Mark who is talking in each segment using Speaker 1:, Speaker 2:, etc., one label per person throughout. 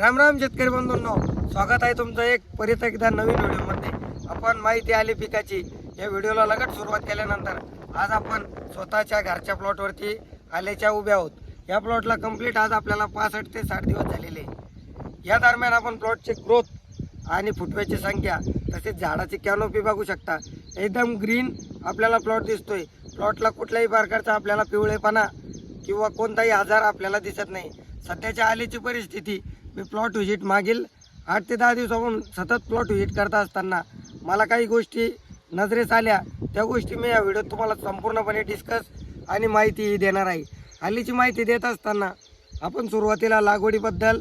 Speaker 1: राम राम शेतकरी बंधूंनो. स्वागत आहे तुमचं एक परत एकदा नवीन व्हिडिओमध्ये. आपण माहिती आली पिकाची या व्हिडिओला लगट सुरुवात केल्यानंतर आज आपण स्वतःच्या घरच्या प्लॉटवरती आल्याच्या उभ्या आहोत. या प्लॉटला कंप्लीट आज आपल्याला पासष्ट ते साठ दिवस झालेले. आहे. या दरम्यान आपण प्लॉटची ग्रोथ आणि फुटव्याची संख्या तसेच झाडाची कॅनोपी बघू शकता. एकदम ग्रीन आपल्याला प्लॉट दिसतोय. प्लॉटला कुठल्याही प्रकारचा आपल्याला पिवळेपणा किंवा कोणताही आजार आपल्याला दिसत नाही. सध्याच्या आलीची परिस्थिती मी प्लॉट व्हिजिट मागील आठ ते दहा दिवसापासून सतत प्लॉट व्हिजिट करत असताना मला काही गोष्टी नजरेस आल्या. त्या गोष्टी मी या व्हिडिओत तुम्हाला संपूर्णपणे डिस्कस आणि माहितीही देणार आहे. हल्लीची माहिती देत असताना आपण सुरुवातीला लागवडीबद्दल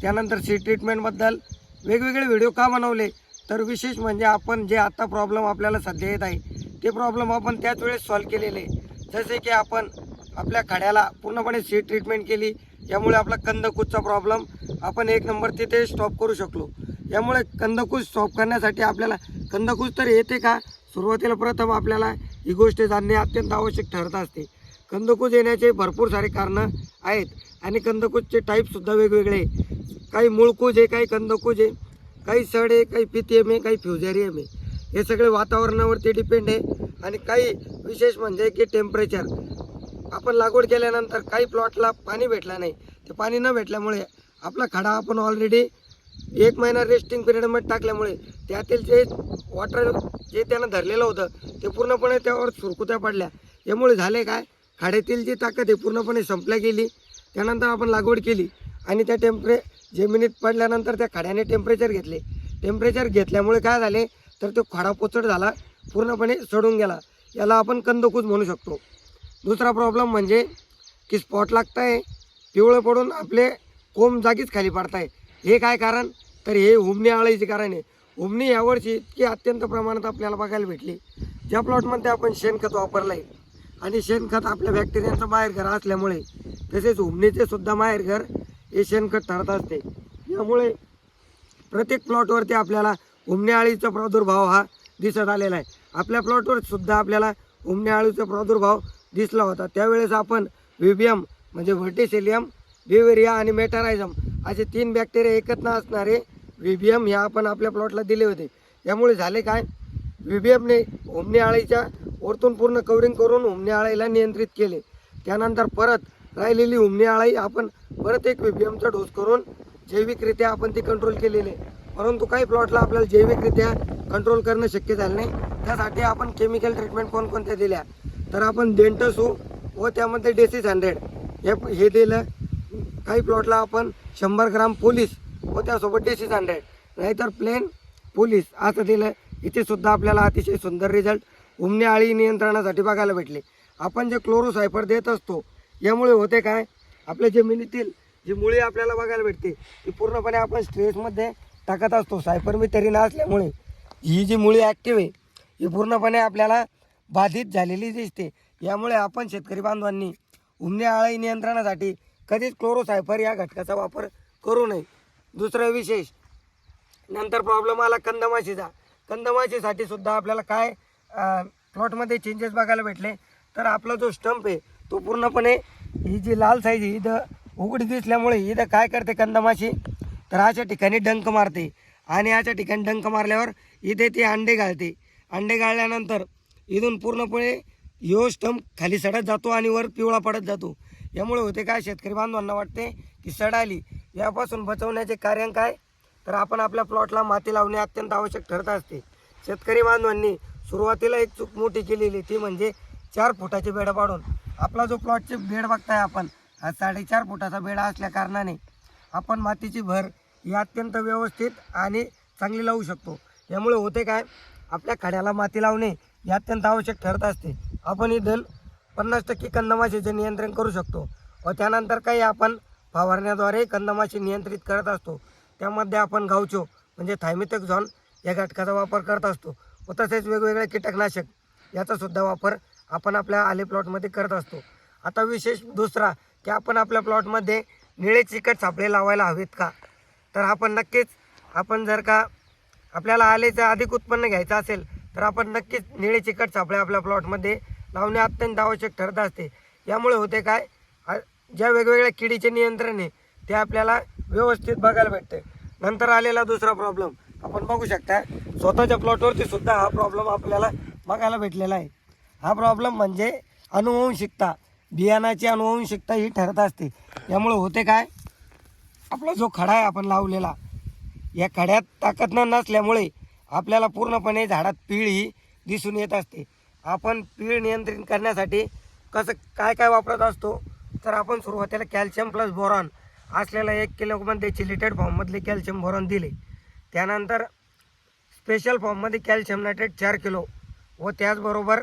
Speaker 1: त्यानंतर सीड ट्रीटमेंटबद्दल वेगवेगळे व्हिडिओ का बनवले? तर विशेष म्हणजे आपण जे आत्ता प्रॉब्लेम आपल्याला सध्या येत आहे ते प्रॉब्लेम आपण त्याच वेळेस सॉल्व केलेले. जसे की आपण आपल्या खड्याला पूर्णपणे सीड ट्रीटमेंट केली यामुळे आपला कंदकूजचा प्रॉब्लेम आपण एक नंबर तिथे स्टॉप करू शकलो. यामुळे कंदकूज स्टॉप करण्यासाठी आपल्याला कंदकूज तर येते का? सुरुवातीला प्रथम आपल्याला ही गोष्ट जाणणे अत्यंत आवश्यक ठरत असते. कंदकूज येण्याचे भरपूर सारे कारणं आहेत आणि कंदकूजचे टाईपसुद्धा वेगवेगळे आहे. काही मूळकूज आहे काही कंदकूज आहे काही सड आहे काही पिथियम आहे काही फ्युझेरियम आहे. हे सगळे वातावरणावरती डिपेंड आहे आणि काही विशेष म्हणजे की टेम्परेचर आपण लागवड केल्यानंतर काही प्लॉटला पाणी भेटलं नाही. ते पाणी न भेटल्यामुळे आपला खडा आपण ऑलरेडी एक महिना रेस्टिंग पिरियडमध्ये टाकल्यामुळे त्यातील जे वॉटर जे त्यानं धरलेलं होतं ते पूर्णपणे त्यावर सुरकुत्या पडल्या. यामुळे झाले काय? खाड्यातील जी ताकद आहे पूर्णपणे संपल्या गेली. त्यानंतर आपण लागवड केली आणि त्या टेम्परे जमिनीत पडल्यानंतर त्या खड्याने टेम्परेचर घेतले. टेम्परेचर घेतल्यामुळे काय झाले? तर तो खडा पोचट झाला पूर्णपणे सडून गेला. याला आपण कंदकूज म्हणू शकतो. दुसरा प्रॉब्लेम म्हणजे की स्पॉट लागताय पिवळं पडून आपले कोंब जागीच खाली पडताय. हे काय कारण? तर हे हुमणी आळीचे कारण आहे. हुमणी यावर्षी इतकी अत्यंत प्रमाणात आपल्याला बघायला भेटली. ज्या प्लॉटमध्ये आपण शेणखत वापरलं आहे आणि शेणखत आपल्या बॅक्टेरियाचं माहेरघर असल्यामुळे तसेच हुमणीचे सुद्धा माहेरघर हे शेणखत ठरत असते. यामुळे प्रत्येक प्लॉटवरती आपल्याला उमणे प्रादुर्भाव हा दिसत आलेला आहे. आपल्या प्लॉटवर सुद्धा आपल्याला उमणे प्रादुर्भाव दिसला होता. त्यावेळेस आपण विबियम म्हणजे व्हर्टिसेलियम बिवेरिया आणि मेटारायझम असे तीन बॅक्टेरिया एकत्र असणारे व्हीबीएम ह्या आपण आपल्या प्लॉटला दिले होते. यामुळे झाले काय? व्हीबीएमने उमणे आळीच्या वरतून पूर्ण कवरिंग करून उमणे आळीला नियंत्रित केले. त्यानंतर परत राहिलेली उमणी आळी आपण परत एक व्हीबीएमचा डोस करून जैविकरित्या आपण ती कंट्रोल केलेली परंतु काही प्लॉटला आपल्याला जैविकरित्या कंट्रोल करणं शक्य झालं नाही. त्यासाठी आपण केमिकल ट्रीटमेंट कोणकोणत्या दिल्या? तर आपण डेंटसू व त्यामध्ये डेसिस हंड्रेड हे हे दिलं. काही प्लॉटला आपण शंभर ग्राम पोलीस व त्यासोबत डेसिस हंड्रेड नाहीतर प्लेन पोलीस. असं दिलं इथे सुद्धा आपल्याला अतिशय सुंदर रिझल्ट उमने आळी नियंत्रणासाठी बघायला भेटले. आपण जे क्लोरोसायफर देत असतो यामुळे होते काय? आपल्या जमिनीतील जी मुळी आपल्याला बघायला भेटते ती पूर्णपणे आपण स्ट्रेसमध्ये टाकत असतो. सायपर तरी असल्यामुळे ही जी मुळी ॲक्टिव्ह आहे ही पूर्णपणे आपल्याला बाधित झालेली दिसते. यामुळे आपण शेतकरी बांधवांनी उमने आळी नियंत्रणासाठी कधीच क्लोरोसायफर या घटकाचा वापर करू नये. दुसरं विशेष नंतर प्रॉब्लेम आला कंदमाशीचा. कंदमाशीसाठी सुद्धा आपल्याला काय प्लॉटमध्ये चेंजेस बघायला भेटले तर आपला जो स्टंप आहे तो पूर्णपणे ही जी लाल साईज आहे इथं उघडी दिसल्यामुळे इथं काय करते कंदमाशी? तर अशा ठिकाणी डंक मारते. आणि अशा ठिकाणी डंक मारल्यावर इथे ती अंडे गाळते. अंडे गाळल्यानंतर इथून पूर्णपणे यो स्टंप खाली सडत जातो आणि वर पिवळा पडत जातो. यामुळे होते काय शेतकरी बांधवांना वाटते की सड आली. यापासून बचवण्याचे कार्य काय? तर आपण आपल्या प्लॉटला माती लावणे अत्यंत आवश्यक ठरत असते. शेतकरी बांधवांनी सुरुवातीला एक चूक मोठी केलेली ती म्हणजे चार फुटाचे बेड पाडून. आपला जो प्लॉटचे बेड बघताय आपण हा साडेचार फुटाचा बेडा असल्या कारणाने आपण मातीची भर ही अत्यंत व्यवस्थित आणि चांगली लावू शकतो. यामुळे होते काय? आपल्या खड्याला माती लावणे हे अत्यंत आवश्यक ठरत असते. आपण दल पन्नास टक्के कंदमाशीचे नियंत्रण करू शकतो व त्यानंतर काही आपण फवारण्याद्वारे कंदमाशी नियंत्रित करत असतो. त्यामध्ये आपण गावचो म्हणजे थायमिथक झॉन या घटकाचा वापर करत असतो व तसेच वेगवेगळे कीटकनाशक याचासुद्धा वापर आपण आपल्या आले प्लॉटमध्ये करत असतो. आता विशेष दुसरा की आपण आपल्या प्लॉटमध्ये निळे चिकट सापळे लावायला हवेत का? तर आपण नक्कीच आपण जर का आपल्याला आलेचं अधिक उत्पन्न घ्यायचं असेल तर आपण नक्कीच निळे चिकट सापळे आपल्या प्लॉटमध्ये लावणे अत्यंत आवश्यक ठरत असते. यामुळे होते काय? ज्या वेगवेगळ्या किडीचे नियंत्रण आहे ते आपल्याला व्यवस्थित बघायला भेटते. नंतर आलेला दुसरा प्रॉब्लेम आपण बघू शकता स्वतःच्या प्लॉटवरती सुद्धा हा प्रॉब्लेम आपल्याला बघायला भेटलेला आहे. हा प्रॉब्लेम म्हणजे अनुवंशिकता. बियाणाची अनुवंशिकता ही ठरत असते. यामुळे होते काय? आपला जो खडा आहे आपण लावलेला या खड्यात ताकद नसल्यामुळे आपल्याला पूर्णपणे झाडात पीळ ही दिसून येत असते. आपण पीळ नियंत्रित करण्यासाठी कसं काय काय वापरत असतो तर आपण सुरुवातीला कॅल्शियम प्लस बोरॉन असलेला एक किलोमध्ये चिलिटेड फॉर्ममधले कॅल्शियम बोरॉन दिले. त्यानंतर स्पेशल फॉर्ममध्ये कॅल्शियम नायट्रेट चार किलो व त्याचबरोबर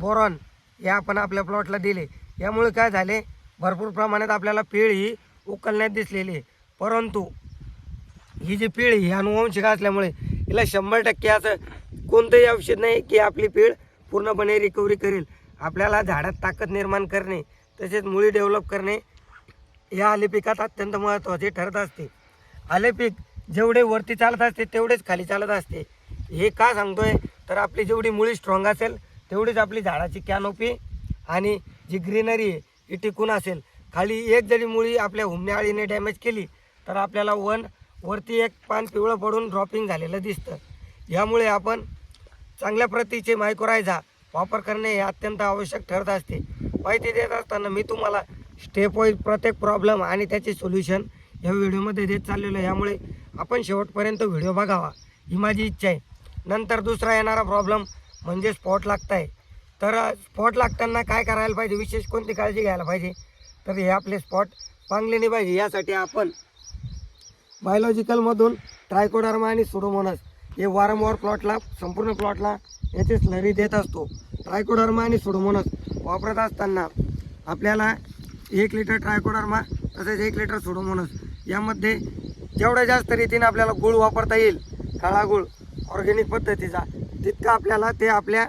Speaker 1: बोरॉन हे आपण आपल्या प्लॉटला दिले. यामुळे काय झाले भरपूर प्रमाणात आपल्याला पीळ ही उकलण्यात दिसलेली आहे. परंतु ही जी पीळ ही अनुवंशिक असल्यामुळे हिला शंभर टक्के असं कोणतंही औषध नाही की आपली पीळ पूर्णपणे रिकव्हरी करेल. आपल्याला झाडात ताकद निर्माण करणे तसेच मुळी डेव्हलप करणे या आले पिकात अत्यंत महत्त्वाचे ठरत असते. आले पीक जेवढे वरती चालत असते तेवढेच खाली चालत असते. हे का सांगतोय? तर आपली जेवढी मुळी स्ट्रॉंग असेल तेवढीच आपली झाडाची कॅनोपी आणि जी ग्रीनरी आहे ही टिकून असेल. खाली एक जरी मुळी आपल्या हुमण्या आळीने डॅमेज केली तर आपल्याला वन वरती एक पान पिवळं पडून ड्रॉपिंग झालेलं दिसतं. यामुळे आपण चांगल्या प्रतीचे मायक्रोरायझा वापर करणे हे अत्यंत आवश्यक ठरत असते. माहिती देत असताना मी तुम्हाला स्टेप वाईज प्रत्येक प्रॉब्लेम आणि त्याचे सोल्युशन या व्हिडिओमध्ये देत चाललेलो आहे. यामुळे आपण शेवटपर्यंत व्हिडिओ बघावा. ही माझी इच्छा आहे. नंतर दुसरा येणारा प्रॉब्लेम म्हणजे स्पॉट लागत आहे तर स्पॉट लागताना काय करायला पाहिजे? विशेष कोणती काळजी घ्यायला पाहिजे? तर हे आपले स्पॉट चांगले नाही पाहिजे. यासाठी आपण बायोलॉजिकलमधून ट्रायकोडर्मा आणि सुडोमोनस हे वारंवार प्लॉटला संपूर्ण प्लॉटला याची स्लरी देत असतो. ट्रायकोडर्मा आणि सुडोमोनस वापरत असताना आपल्याला एक लिटर ट्रायकोडर्मा तसेच एक लिटर सुडोमोनस यामध्ये जेवढ्या जास्त रीतीने आपल्याला गुळ वापरता येईल काळा गुळ ऑर्गॅनिक पद्धतीचा तितकं आपल्याला ते आपल्या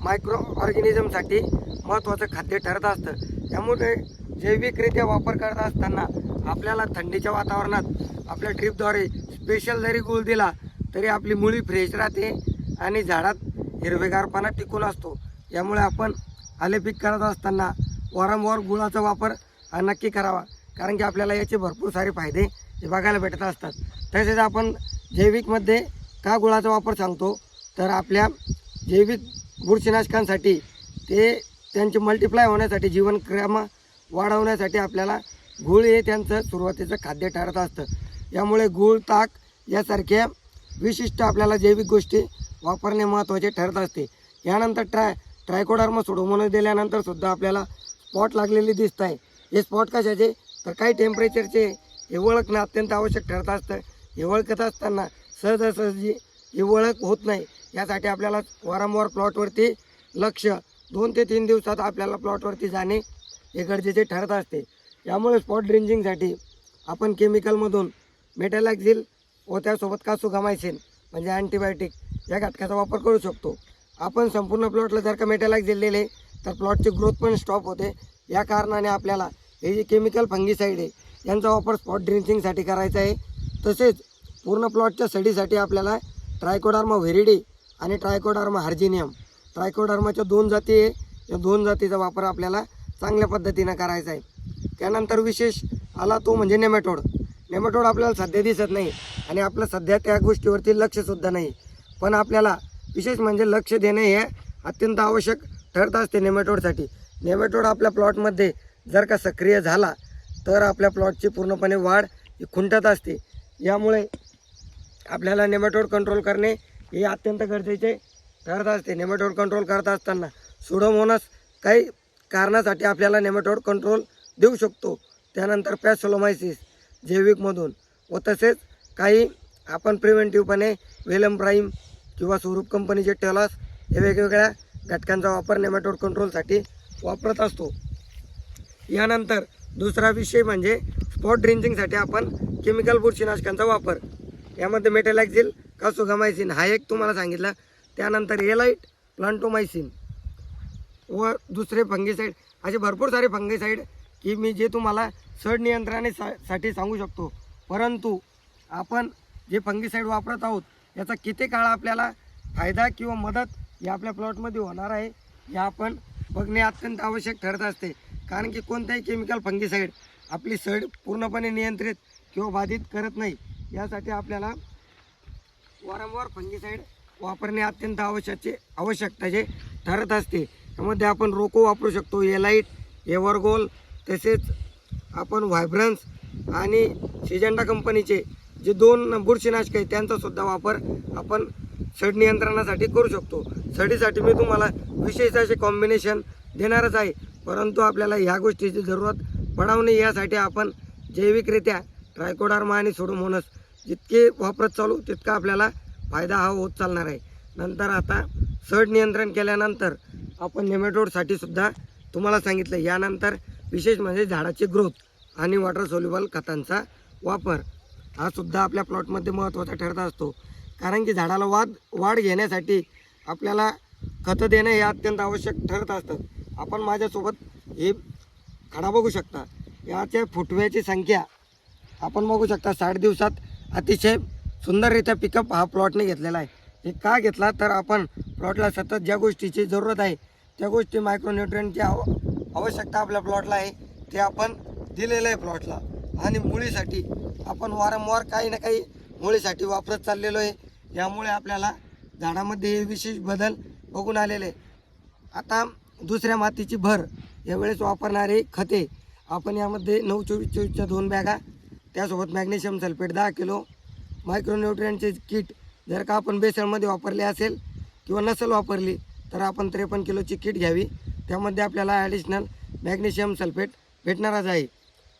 Speaker 1: मायक्रो ऑर्गॅनिझमसाठी महत्त्वाचं खाद्य ठरत असतं. त्यामुळे जैविकरित्या वापर करत असताना आपल्याला थंडीच्या वातावरणात आपल्या ड्रीपद्वारे स्पेशल जरी गुळ दिला तरी आपली मुळी फ्रेश राहते आणि झाडात हिरवेगारपणा टिकून असतो. यामुळे आपण आले पीक करत असताना वारंवार गुळाचा वापर हा नक्की करावा. कारण की आपल्याला याचे भरपूर सारे फायदे हे बघायला भेटत असतात. तसेच आपण जैविकमध्ये का गुळाचा वापर सांगतो? तर आपल्या जैविक बुरशीनाशकांसाठी ते त्यांचे मल्टिप्लाय होण्यासाठी जीवनक्रम वाढवण्यासाठी आपल्याला गूळ हे त्यांचं सुरुवातीचं खाद्य ठरत असतं. यामुळे गूळ ताक यासारख्या विशिष्ट आपल्याला जैविक गोष्टी वापरणे महत्त्वाचे ठरत असते. यानंतर ट्राय ट्रायकोडर्मा सोडोमोनस दिल्यानंतर सुद्धा आपल्याला स्पॉट लागलेले दिसत आहे. हे स्पॉट कशाचे? तर काही टेम्परेचरचे हे ओळखणं अत्यंत आवश्यक ठरत असतं. हे ओळखत असताना सहजासहजी ही ओळख होत नाही. यासाठी आपल्याला वारंवार प्लॉटवरती लक्ष दोन ते तीन दिवसात आपल्याला प्लॉटवरती जाणे हे गरजेचे ठरत असते. यामुळे स्पॉट ड्रिंजिंगसाठी आपण केमिकलमधून मेटॅलॅक्झिल व त्यासोबत कासुगामायसिन म्हणजे अँटीबायोटिक या घटकाचा वापर करू शकतो. आपण संपूर्ण प्लॉटला जर का मेटॅलॅक्झिल दिलेले तर प्लॉटची ग्रोथ पण स्टॉप होते. या कारणाने आपल्याला हे जे केमिकल फंगीसाईड आहे यांचा वापर स्पॉट ड्रिंचिंगसाठी करायचा आहे. तसेच पूर्ण प्लॉटच्या सडीसाठी आपल्याला ट्रायकोडार्मा व्हेरिडी आणि ट्रायकोडार्मा हार्जिनियम ट्रायकोडार्माच्या दोन जाती आहे. या दोन जातीचा वापर आपल्याला चांगल्या पद्धतीनं करायचा आहे. त्यानंतर विशेष आला तो म्हणजे नेमॅटोड नेमॅटोड आपल्याला सध्या दिसत नाही आणि आपलं सध्या त्या गोष्टीवरती लक्षसुद्धा नाही. पण आपल्याला विशेष म्हणजे लक्ष देणे हे अत्यंत आवश्यक ठरत असते नेमॅटोडसाठी. नेमॅटोड आपल्या प्लॉटमध्ये जर का सक्रिय झाला तर आपल्या प्लॉटची पूर्णपणे वाढ ही खुंटत असते. यामुळे आपल्याला नेमॅटोड कंट्रोल करणे हे अत्यंत गरजेचे ठरत असते. नेमॅटोड कंट्रोल करत असताना सुडोमोनस काही कारणासाठी आपल्याला नेमॅटोड कंट्रोल देऊ शकतो. त्यानंतर पॅसोलोमायसिस जैविकमधून व तसेच काही आपण प्रिव्हेंटिव्हपणे वेलम प्राईम किंवा स्वरूप कंपनीचे टेलॉस हे वेगवेगळ्या घटकांचा वापर नेमॅटोड कंट्रोलसाठी वापरत असतो. यानंतर दुसरा विषय म्हणजे स्पॉट ड्रिंचिंगसाठी आपण केमिकल बुरशीनाशकांचा वापर. यामध्ये मेटेलॅक्झिल कासुगामायसिन हा एक तुम्हाला सांगितला. त्यानंतर एलाईट प्लांटोमायसिन व दुसरे फंगीसाईड असे भरपूर सारे फंगीसाईड की मी जे तुम्हाला सड नियंत्रणासाठी सा साठी सांगू शकतो. परंतु आपण जे फंगीसाईड वापरत आहोत याचा किती काळ आपल्याला फायदा किंवा मदत या आपल्या प्लॉटमध्ये होणार आहे हे आपण बघणे अत्यंत आवश्यक ठरत असते. कारण की कोणत्याही केमिकल फंगीसाईड आपली सड पूर्णपणे नियंत्रित किंवा बाधित करत नाही यासाठी आपल्याला वारंवार फंगीसाईड वापरणे अत्यंत आवश्यकचे आवश्यकताचे ठरत असते. त्यामध्ये आपण रोको वापरू शकतो एलाईट एव्हरगोल तसेच आपण व्हायब्रन्स आणि सिजेंडा कंपनीचे जे दोन बुरशीनाशक आहे त्यांचा सुद्धा वापर आपण सड नियंत्रणासाठी करू शकतो. सडीसाठी मी तुम्हाला विशेष असे कॉम्बिनेशन देणारच आहे. परंतु आपल्याला ह्या गोष्टीची जरूरत पडावू नये. यासाठी आपण जैविकरित्या ट्रायकोडार्मा आणि सोडोमोनस जितके वापरत चालू तितका आपल्याला फायदा हा होत चालणार आहे. नंतर आता सड नियंत्रण केल्यानंतर आपण नेमॅटोडसाठी सुद्धा तुम्हाला सांगितलं. यानंतर विशेष म्हणजे झाडाची ग्रोथ आणि वॉटर सोल्युबल खतांचा वापर. हा सुद्धा आपल्या प्लॉटमध्ये महत्त्वाचा ठरत असतो. कारण की झाडाला वाद वाढ घेण्यासाठी आपल्याला खतं देणं हे अत्यंत आवश्यक ठरत असतं. आपण माझ्यासोबत हे खडा बघू शकता. याच्या फुटव्याची संख्या आपण बघू शकता. साठ दिवसात अतिशय सुंदररित्या पिकअप हा प्लॉटने घेतलेला आहे. हे का घेतला? तर आपण प्लॉटला सतत ज्या गोष्टीची जरूरत आहे त्या गोष्टी मायक्रोन्युट्रियनची आव आवश्यकता आपल्या प्लॉटला आहे ते आपण दिलेलं आहे प्लॉटला आणि मुळीसाठी आपण वारंवार काही ना काही मुळीसाठी वापरत चाललेलो आहे. यामुळे आपल्याला झाडामध्ये हे विशेष बदल बघून आलेले आहे. आता दुसऱ्या मातीची भर यावेळेस वापरणारे खते आपण यामध्ये नऊ चोवीस चोवीसच्या दोन बॅगा त्यासोबत मॅग्नेशियम सल्फेट दहा किलो मायक्रोन्युट्रियनचे किट जर का आपण बेसळमध्ये वापरले असेल किंवा नसेल वापरली तर आपण त्रेपन्न किलोची किट घ्यावी. त्यामध्ये आपल्याला ॲडिशनल मॅग्नेशियम सल्फेट भेटणारच आहे.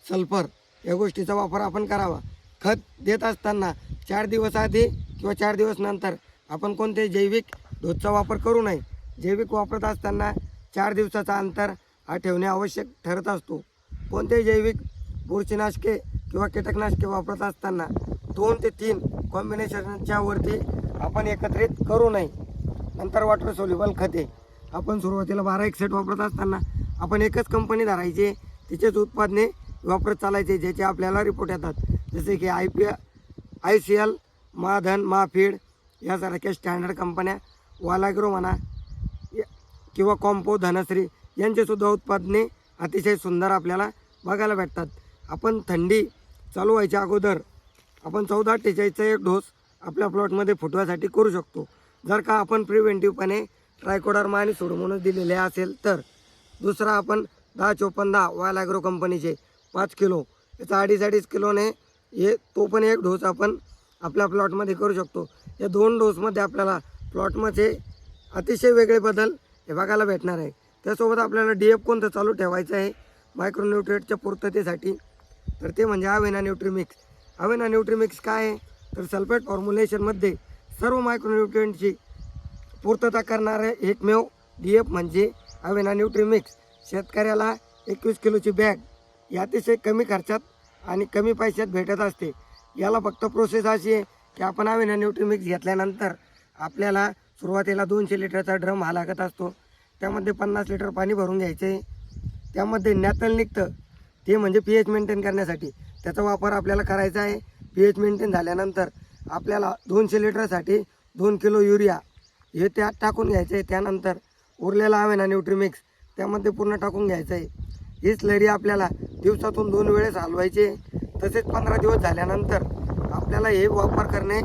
Speaker 1: सल्फर या गोष्टीचा वापर आपण करावा. खत देत असताना चार दिवस आधी किंवा चार दिवस नंतर आपण कोणते जैविक डोसचा वापर करू नये. जैविक वापरत असताना चार दिवसाचा अंतर हा ठेवणे आवश्यक ठरत असतो. कोणतेही जैविक बुरशीनाशके किंवा कीटकनाशके वापरत असताना दोन ते तीन कॉम्बिनेशनच्या वरती आपण एकत्रित करू नये. नंतर वॉटर सोल्युबल खते. आपण सुरुवातीला बारा एक सेट वापरत असताना आपण एकच कंपनी धरायचे तिचेच उत्पादने वापरत चालायचे ज्याचे आपल्याला रिपोर्ट येतात. जसे की I P I C L Mahadhan Mahafeed यासारख्या स्टँडर्ड कंपन्या वालाग्रो म्हणा या- किंवा कॉम्पो धनश्री यांचेसुद्धा उत्पादने अतिशय सुंदर आपल्याला बघायला भेटतात. आपण थंडी चालू व्हायच्या अगोदर आपण चौदा अठ्ठेचाळीसचा एक डोस आपल्या प्लॉटमध्ये फुटवायसाठी करू शकतो. जर का आपण प्रिव्हेंटिव्हपणे ट्रायकोडर्मा आणि सोडोमोनस दिलेले असेल तर दुसरा आपण दहा चोपन्न दहा वायल ॲग्रो कंपनीचे. पाच किलो. याचा अडीच अडीच किलोने हे तो पण एक डोस आपण आपल्या प्लॉटमध्ये करू शकतो. या दोन डोसमध्ये आपल्याला प्लॉटमध्ये अतिशय वेगळे बदल हे बघायला भेटणार आहे. त्यासोबत आपल्याला डी एफ कोणतं चालू ठेवायचं आहे? मायक्रोन्युट्रिएटच्या पूर्ततेसाठी. तर ते म्हणजे अवेना न्यूट्रीमिक्स. अवेना न्यूट्रीमिक्स काय आहे? तर सल्फेट फॉर्म्युलेशनमध्ये सर्व मायक्रोन्युट्रिएंटची पूर्तता करणारे एकमेव डी एफ म्हणजे अवेना न्यूट्रीमिक्स शेतकऱ्याला एकवीस किलोची बॅग ही अतिशय कमी खर्चात आणि कमी पैशात भेटत असते. याला फक्त प्रोसेस अशी आहे की आपण अवेना न्यूट्रीमिक्स घेतल्यानंतर आपल्याला सुरुवातीला दोनशे लिटरचा ड्रम हा लागत असतो. त्यामध्ये पन्नास लिटर पाणी भरून घ्यायचे. त्यामध्ये नॅतल निघतं. ते म्हणजे पी एच मेंटेन करण्यासाठी. त्याचा वापर आपल्याला करायचा आहे. पी एच मेंटेन झाल्यानंतर आपल्याला दोनशे लिटरसाठी दोन किलो युरिया हे त्यात टाकून घ्यायचं आहे त्यानंतर उरलेला हवे ना न्यूट्रीमिक्स त्यामध्ये पूर्ण टाकून घ्यायचं आहे ही स्लरी आपल्याला दिवसातून दोन वेळेस हलवायचे. तसेच पंधरा दिवस झाल्यानंतर आपल्याला हे वापर करणे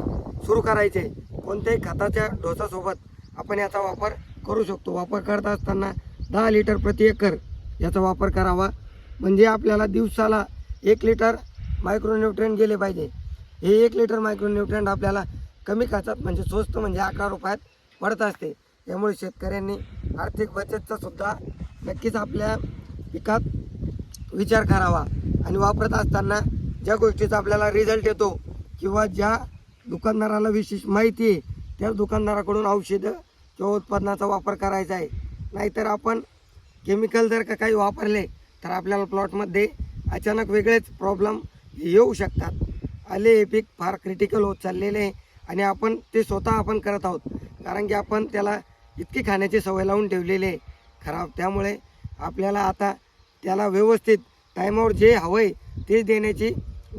Speaker 1: सुरू करायचे. कोणत्याही खताच्या डोसासोबत आपण याचा वापर करू शकतो. वापर करत असताना दहा लिटर प्रति एकर याचा वापर करावा. म्हणजे आपल्याला दिवसाला एक लिटर मायक्रोन्यूट्रियन गेले पाहिजे. हे एक लिटर मायक्रोन्यूट्रंट आपल्याला कमी खर्चात म्हणजे स्वस्त म्हणजे अकरा रुपयात पडत असते. त्यामुळे शेतकऱ्यांनी आर्थिक बचतचा सुद्धा नक्कीच आपल्या पिकात विचार करावा. आणि वापरत असताना ज्या गोष्टीचा आपल्याला रिझल्ट येतो किंवा ज्या दुकानदाराला विशेष माहिती आहे त्या दुकानदाराकडून औषधं किंवा उत्पादनाचा वापर करायचा आहे. नाहीतर आपण केमिकल जर का काही वापरले तर आपल्याला प्लॉटमध्ये अचानक वेगळेच प्रॉब्लेम येऊ शकतात. आले हे पीक फार क्रिटिकल होत चाललेले आहे. आणि आपण ते स्वतः आपण करत आहोत. कारण की आपण त्याला इतकी खाण्याची सवय लावून ठेवलेली आहे. खराब. त्यामुळे आपल्याला आता त्याला व्यवस्थित टायमावर जे हवं आहे ते देण्याची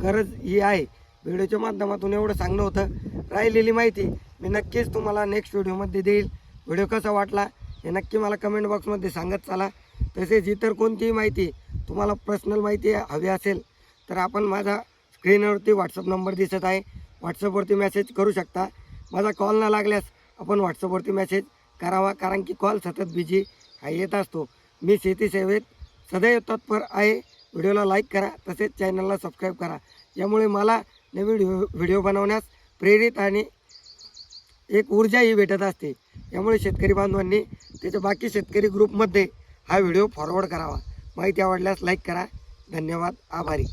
Speaker 1: गरज ही आहे. व्हिडिओच्या माध्यमातून एवढं सांगणं होतं. राहिलेली माहिती मी नक्कीच तुम्हाला नेक्स्ट व्हिडिओमध्ये देईल. व्हिडिओ कसा वाटला हे नक्की मला कमेंट बॉक्समध्ये सांगत चला. तसेच इतर कोणतीही माहिती तुम्हाला पर्सनल माहिती हवी असेल तर आपण माझा स्क्रीनवरती व्हॉट्सअप नंबर दिसत आहे. व्हॉट्सअपवरती मेसेज करू शकता. माझा कॉल न लागल्यास आपण व्हॉट्सअपवरती मेसेज करावा कारण की कॉल सतत बिझी हा येत असतो. मी शेती सेवेत सदैव तत्पर आहे. व्हिडिओला लाईक करा तसेच चॅनलला सबस्क्राईब करा. यामुळे मला नवीन व्हिडिओ बनवण्यास प्रेरित आणि एक ऊर्जाही भेटत असते. यामुळे शेतकरी बांधवांनी त्याच्या बाकी शेतकरी ग्रुपमध्ये हा व्हिडिओ फॉरवर्ड करावा. माहिती आवडल्यास लाईक करा. धन्यवाद. आभारी.